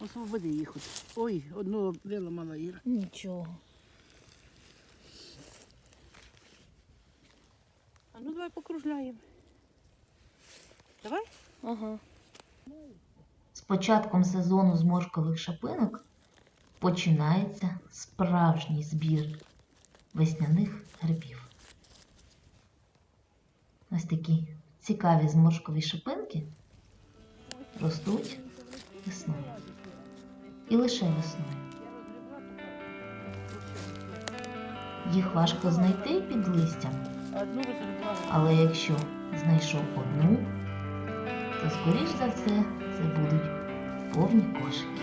Освободи їх. от. Ой, одного виламала Іра. Нічого. А ну давай покружляємо. Давай? Ага. З початком сезону зморшкових шапинок починається справжній збір весняних грибів. Ось такі цікаві зморшкові шапинки ростуть весною. І лише весною. Їх важко знайти під листям, але якщо знайшов одну, то скоріш за все це будуть повні кошики.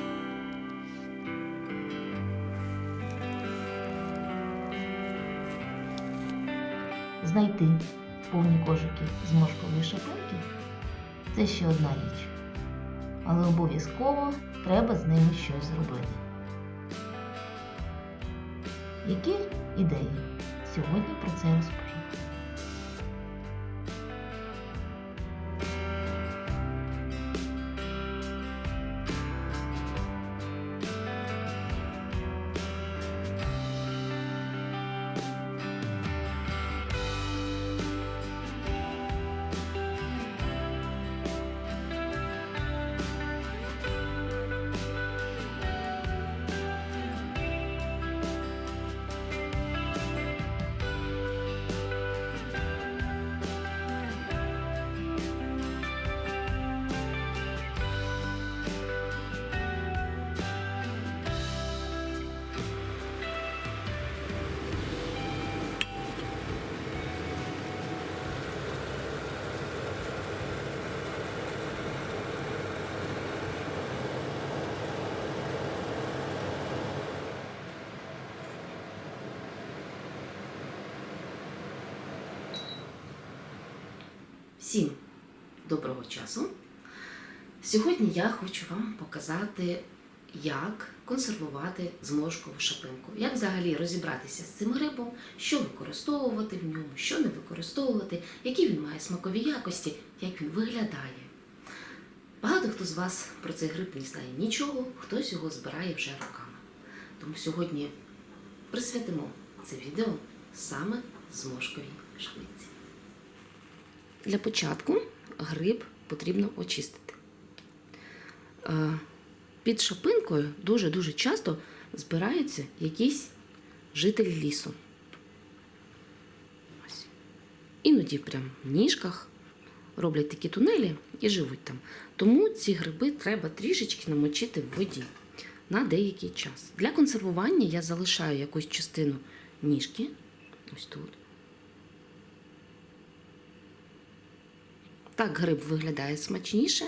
Знайти повні кошики з мошкової шапинки це ще одна річ. Але обов'язково треба з ними щось зробити. Які ідеї? Сьогодні про це розповім. Всім доброго часу. Сьогодні я хочу вам показати, як консервувати зморшкову шапинку, як взагалі розібратися з цим грибом, що використовувати в ньому, що не використовувати, які він має смакові якості, як він виглядає. Багато хто з вас про цей гриб не знає нічого, хтось його збирає вже роками. Тому сьогодні присвятимо це відео саме зморшковій шапинці. Для початку гриб потрібно очистити. Е, Під шапинкою дуже-дуже часто збираються якісь жителі лісу. Іноді прям в ніжках роблять такі тунелі і живуть там. Тому ці гриби треба трішечки намочити в воді на деякий час. Для консервування я залишаю якусь частину ніжки, ось тут. Так гриб виглядає смачніше,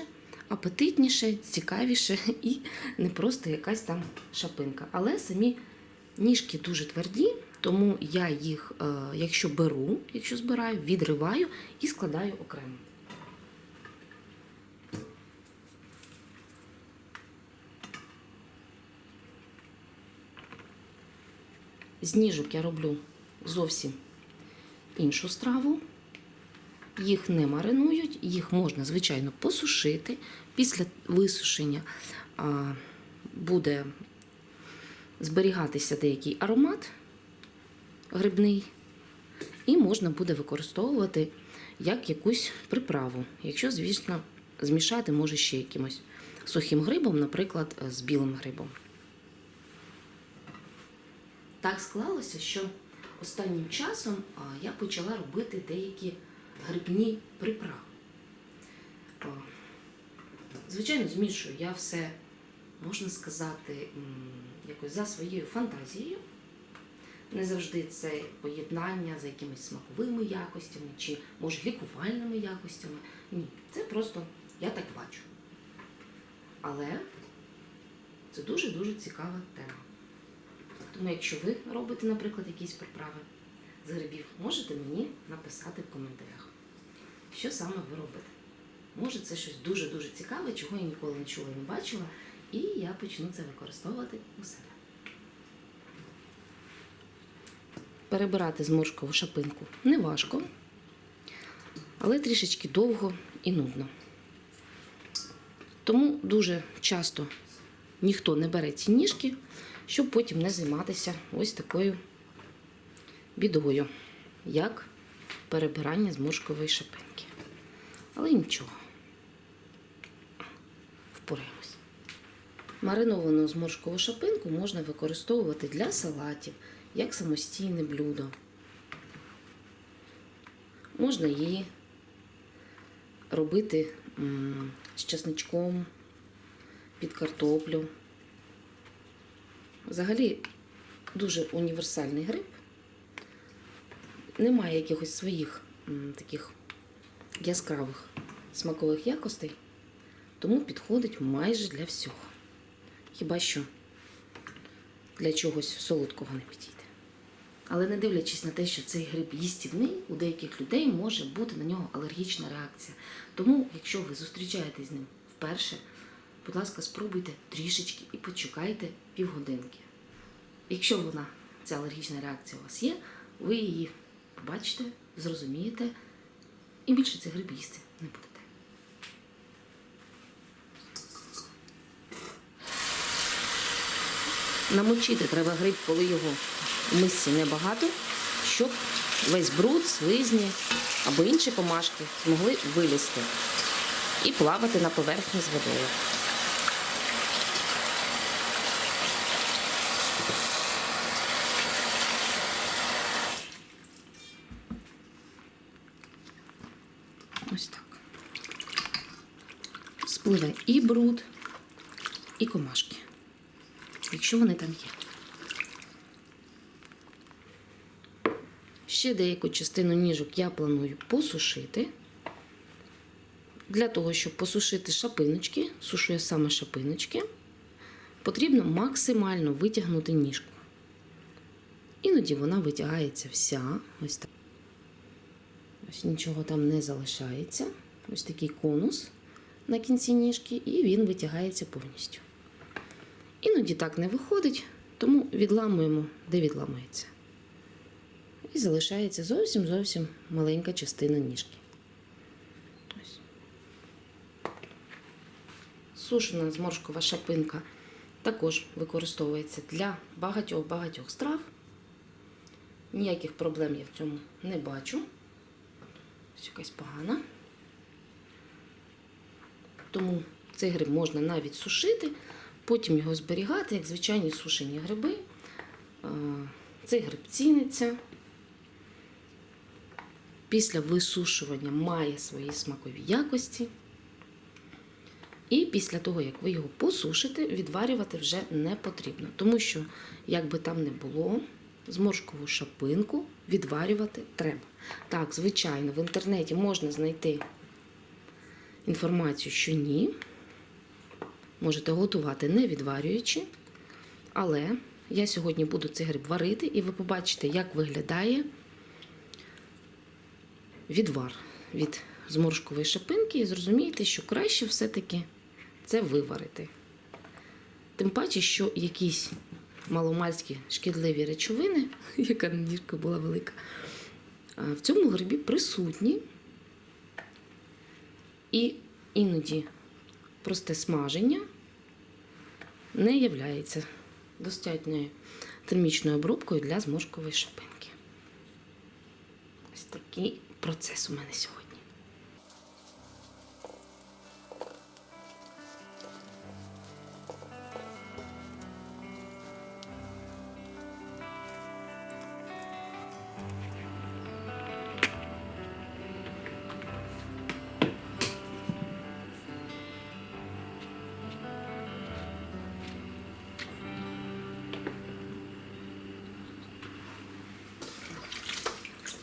апетитніше, цікавіше і не просто якась там шапинка. Але самі ніжки дуже тверді, тому я їх, е, якщо беру, якщо збираю, відриваю і складаю окремо. З ніжок я роблю зовсім іншу страву. Їх не маринують, їх можна, звичайно, посушити. Після висушення буде зберігатися деякий аромат грибний, і можна буде використовувати як якусь приправу. Якщо, звісно, змішати може ще якимось сухим грибом, наприклад, з білим грибом. Так склалося, що останнім часом я почала робити деякі грибні приправи. Звичайно, змішую я все, можна сказати, якось за своєю фантазією. Не завжди це поєднання за якимись смаковими якостями чи, може, лікувальними якостями. Ні, це просто я так бачу. Але це дуже-дуже цікава тема. Тому, якщо ви робите, наприклад, якісь приправи з грибів, можете мені написати в коментарях, що саме ви робите. Може, це щось дуже-дуже цікаве, чого я ніколи не чула і не бачила, і я почну це використовувати у себе. Перебирати зморшкову шапинку не важко, але трішечки довго і нудно. Тому дуже часто ніхто не бере ці ніжки, щоб потім не займатися ось такою бідою, як перебирання зморшкової шипинки. Але нічого. Впораємось. Мариновану зморшкову шапинку можна використовувати для салатів, як самостійне блюдо. Можна її робити з чесничком під картоплю. Взагалі дуже універсальний гриб. Немає якихось своїх таких яскравих смакових якостей, тому підходить майже для всього. Хіба що для чогось солодкого не підійде. Але не дивлячись на те, що цей гриб їстівний, у деяких людей може бути на нього алергічна реакція. Тому, якщо ви зустрічаєтесь з ним вперше, будь ласка, спробуйте трішечки і почекайте півгодинки. Якщо вона, ця алергічна реакція у вас є, ви її побачите, зрозумієте і більше цей гриб їсти не будете. Намочити треба гриб, коли його в мисці небагато, щоб весь бруд, слизні або інші комашки змогли вилізти і плавати на поверхні з водою. Ось так. Спливе і бруд, і комашки, якщо вони там є. Ще деяку частину ніжок я планую посушити. Для того, щоб посушити шапиночки, сушу я саме шапиночки, потрібно максимально витягнути ніжку. Іноді вона витягається вся. Ось так. Ось нічого там не залишається. Ось такий конус на кінці ніжки, і він витягається повністю. Іноді так не виходить, тому відламуємо, де відламується. І залишається зовсім зовсім маленька частина ніжки. Ось. Сушена зморшкова шапинка також використовується для багатьох-багатьох страв. Ніяких проблем я в цьому не бачу. Ось якась погана. Тому цей гриб можна навіть сушити, потім його зберігати, як звичайні сушені гриби. Е, Цей гриб ціниться. Після висушування має свої смакові якості. І після того, як ви його посушите, відварювати вже не потрібно. Тому що, як би там не було, зморшкову шапинку відварювати треба. Так, звичайно, в інтернеті можна знайти інформацію, що ні. Можете готувати не відварюючи. Але я сьогодні буду цей гриб варити, і ви побачите, як виглядає відвар від зморшкової шипинки, і зрозумієте, що краще все-таки це виварити. Тим паче, що якісь маломальські шкідливі речовини, яка ніжка була велика, в цьому грибі присутні. І іноді просте смаження не є достатньою термічною обробкою для зморшкової шипинки. Ось такий процес у мене сьогодні.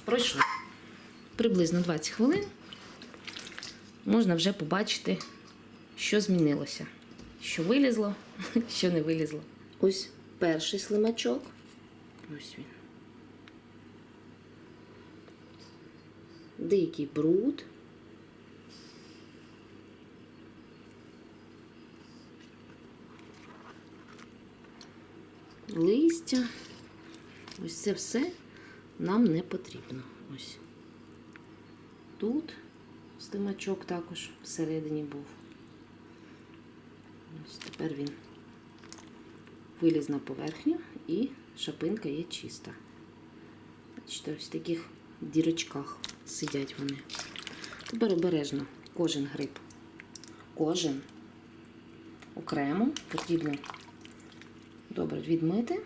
Пройшло приблизно 20 хвилин. Можна вже побачити, що змінилося. Що вилізло, що не вилізло. Ось перший слимачок. Ось він. Деякий бруд. Листя. Ось це все нам не потрібно. Ось. Тут стимачок також всередині був. Ось тепер він виліз на поверхню і шапинка є чиста. Бачите, ось в таких дірочках сидять вони. Тепер обережно кожен гриб. Кожен окремо потрібно добре відмити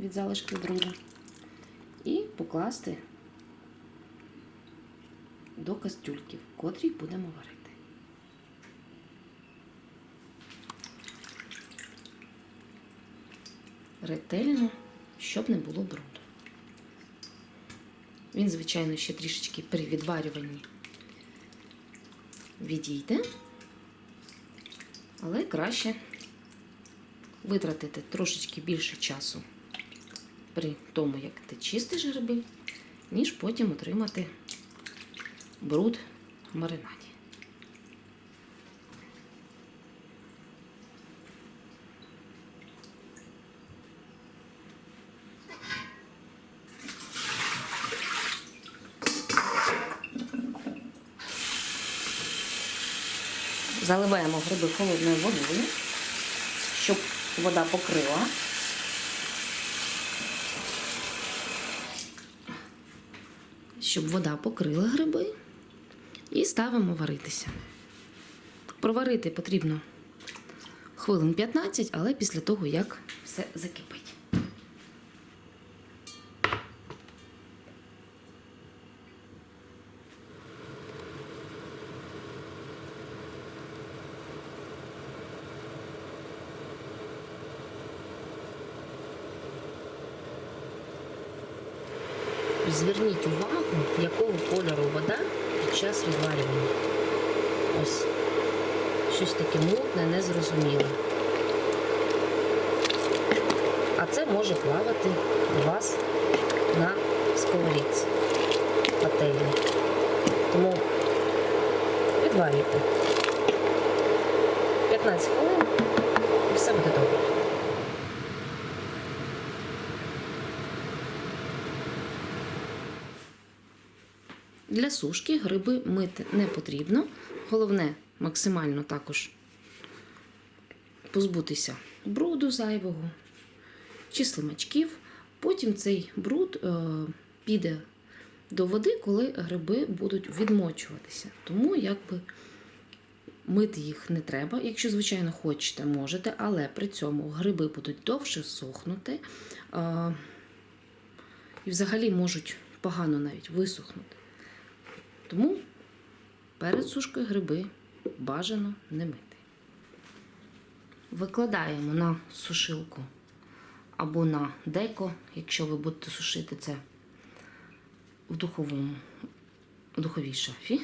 від залишків бруду і покласти до кастрюльки, в котрій будемо варити. Ретельно, щоб не було бруду. Він, звичайно, ще трішечки при відварюванні відійде, але краще витратити трошечки більше часу при тому, як ти чистиш гриби, ніж потім отримати бруд в маринаді. Заливаємо гриби холодною водою, щоб вода покрила. Щоб вода покрила гриби і ставимо варитися. Проварити потрібно хвилин 15, але після того, як все закипить. Зверніть увагу, якого кольору вода під час відварювання. Ось щось таке мутне, незрозуміле. А це може плавати у вас на сковорідці пательні. Тому відварюйте 15 хвилин і все буде добре. Для сушки гриби мити не потрібно. Головне максимально також позбутися бруду зайвого чи слимачків. Потім цей бруд е, піде до води, коли гриби будуть відмочуватися. Тому якби мити їх не треба. Якщо, звичайно, хочете, можете, але при цьому гриби будуть довше сохнути е, і взагалі можуть погано навіть висохнути. Тому перед сушкою гриби бажано не мити. Викладаємо на сушилку або на деко, якщо ви будете сушити це в духовому, в духовій шафі,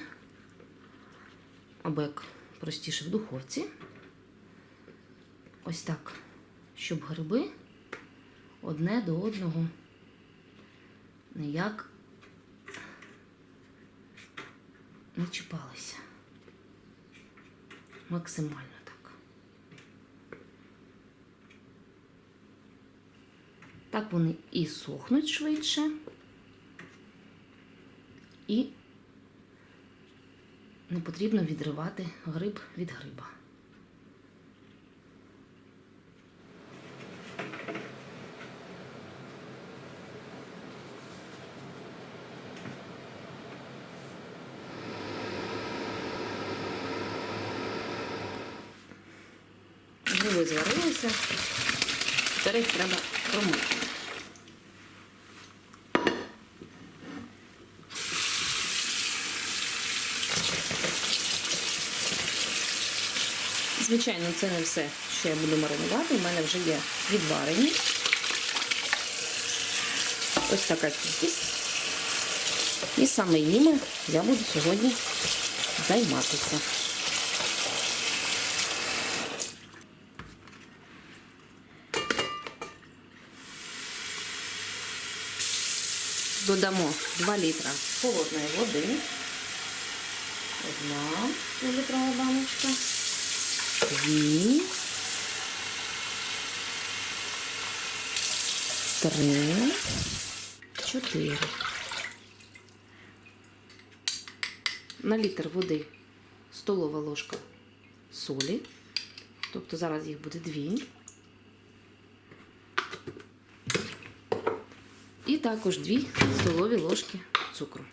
або як простіше в духовці. Ось так, щоб гриби одне до одного ніяк не чіпалися. Максимально так. Так вони і сохнуть швидше, і не потрібно відривати гриб від гриба. Гриби зварилися, тепер їх треба промити. Звичайно, це не все, що я буду маринувати. У мене вже є відварені. Ось така кількість. І саме ними я буду сьогодні займатися. Додамо 2 літра холодної води. Одна півлітрова баночка. Дві. Три. Чотири. На літр води столова ложка солі. Тобто зараз їх буде дві. Також 2 столові ложки цукру.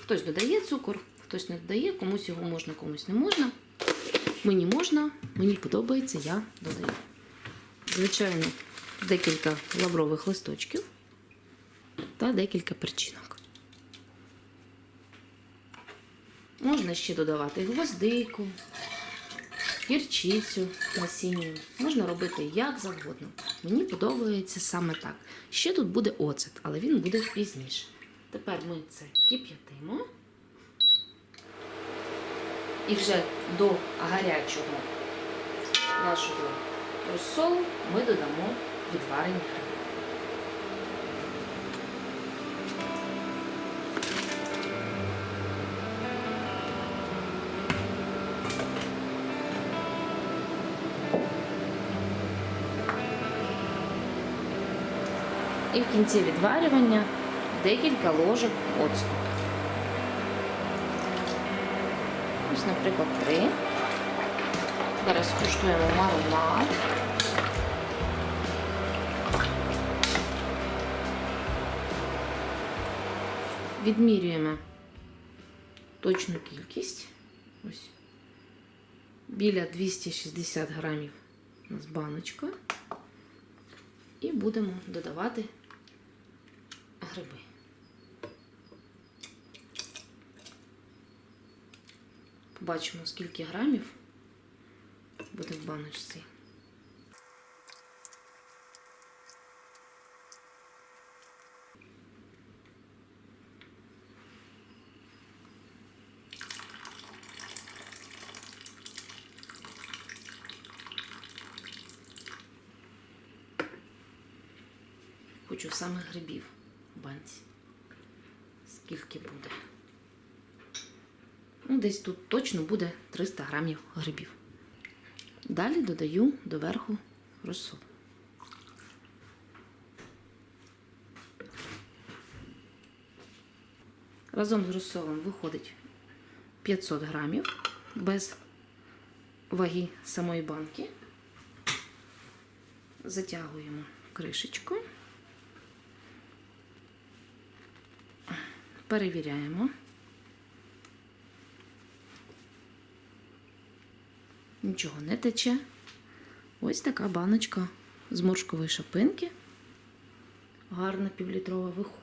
Хтось додає цукор, хтось не додає, комусь його можна, комусь не можна. Мені можна, мені подобається, я додаю. Звичайно, декілька лаврових листочків та декілька перчинок. Можна ще додавати гвоздику, гірчицю насінням. Можна робити як завгодно. Мені подобається саме так. Ще тут буде оцет, але він буде пізніше. Тепер ми це кип'ятимо. І вже до гарячого нашого розсолу ми додамо відварені гриби. В кінці відварювання декілька ложок оцту. Ось, наприклад, три. Зараз куштуємо маринад. Відмірюємо точну кількість. Ось. Біля 260 грамів у нас баночка. І будемо додавати гриби. Побачимо, скільки грамів буде в баночці. Хочу саме грибів банці. Скільки буде? Ну, десь тут точно буде 300 грамів грибів. Далі додаю доверху розсол. Разом з розсолом виходить 500 грамів без ваги самої банки. Затягуємо кришечку. Перевіряємо. Нічого не тече. Ось така баночка з моршкової шапинки. Гарна півлітрова виходить.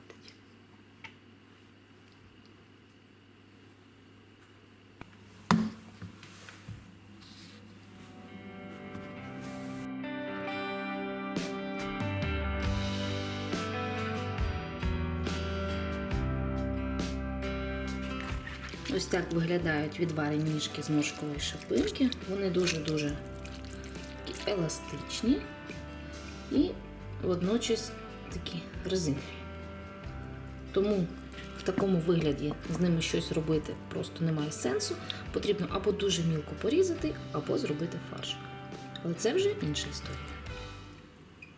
Ось так виглядають відварені ніжки з моршкової шапинки. Вони дуже-дуже еластичні і водночас такі резинові. Тому в такому вигляді з ними щось робити просто немає сенсу. Потрібно або дуже мілко порізати, або зробити фарш. Але це вже інша історія.